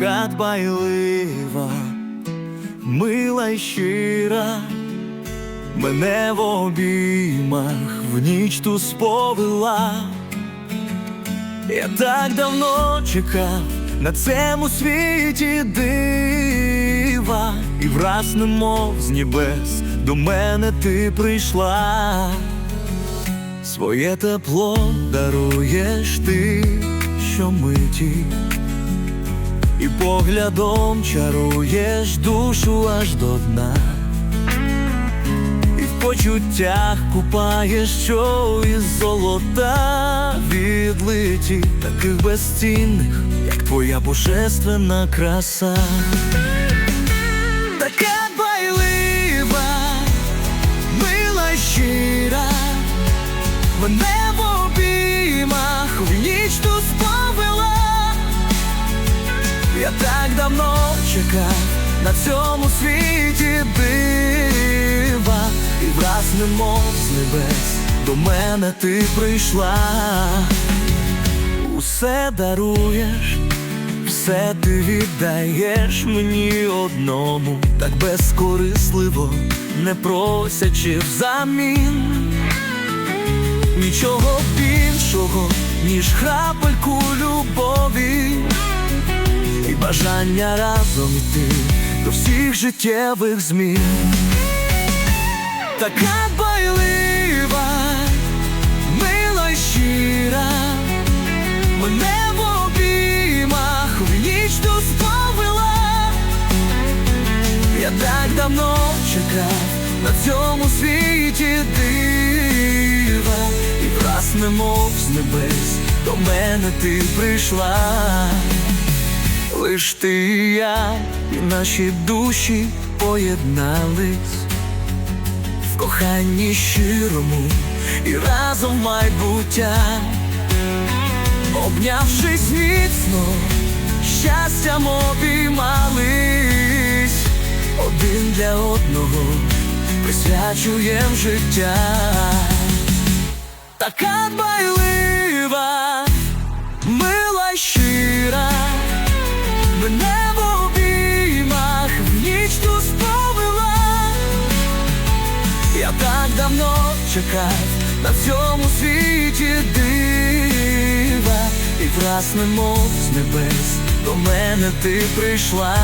дбайлива, мила й щира, мене в обіймах в ніч ту сповела. Я так давно чекав на цьому світі дива, і враз немов з небес до мене ти прийшла. Своє тепло даруєш ти щомиті, і поглядом чаруєш душу аж до дна, і в почуттях купаєш, що із золота відлиті, таких безцінних, як твоя божественна краса. Така дбайлива, мила щира, мене Я так давно чекав на цьому світі дива, і враз немов з небес до мене ти прийшла, усе даруєш, все ти віддаєш мені одному, так безкорисливо, не просячи взамін. Нічого більшого, ніж храпельку любові бажання разом йти до всіх життєвих змін. Така дбайлива, мила й щира, мене в обіймах в ніч ту сповела. Я так давно чекав на цьому світі дива, і враз немов з небес до мене ти прийшла. Лиш ти і я, і наші душі поєднались в коханні щирому і разом майбуття, обнявшись міцно, щастям обіймались, один для одного присвячуєм життя. Така дбайлива, Я так давно чекав на цьому світі дива, і враз немов з небес до мене ти прийшла.